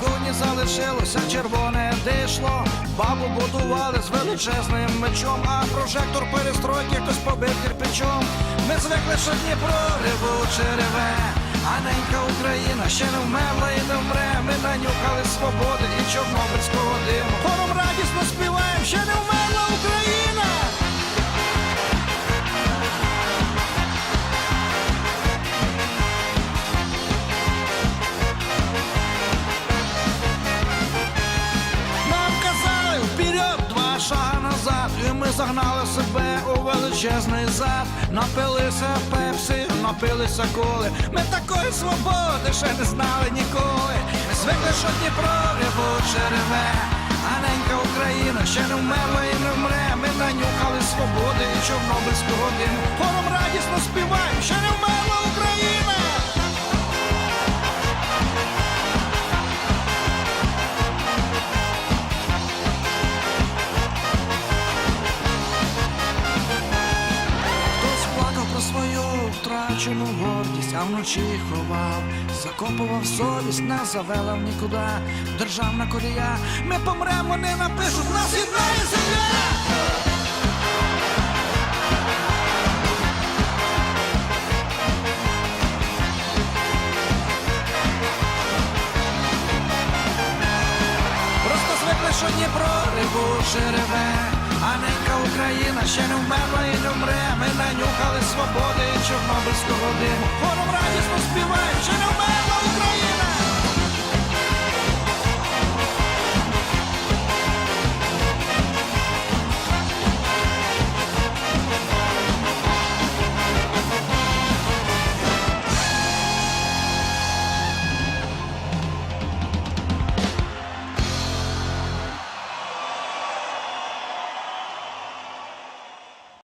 Великуні залишилося червоне дишло. Бабу будували з величезним мечом, а прожектор перестройки хтось побив кирпичом. Ми звикли, що Дніпро ревуче реве. А ненька Україна ще не вмерла і не вмре. Ми нанюхали свободи і чорнобильського диму. І ми загнали себе у величезний зад. Напилися пепсі, напилися коли. Ми такої свободи ще не знали ніколи. Ми звикли, що Дніпро ревуче реве. А Україна ще не вмерла і не вмре. Ми нанюхали свободи і чорнобильського диму. Хором радісно співаємо, ще не вмерла втрачену гордість, а вночі ховав, закопував совість, не завела в нікуди. Державна колія, ми помремо, не напишуть, нас єднає земля. Просто звикли, що Дніпро ревуче реве, а ненька Україна ще не вмерла і не вмре. Ми нанюхали свободи чорнобильського диму.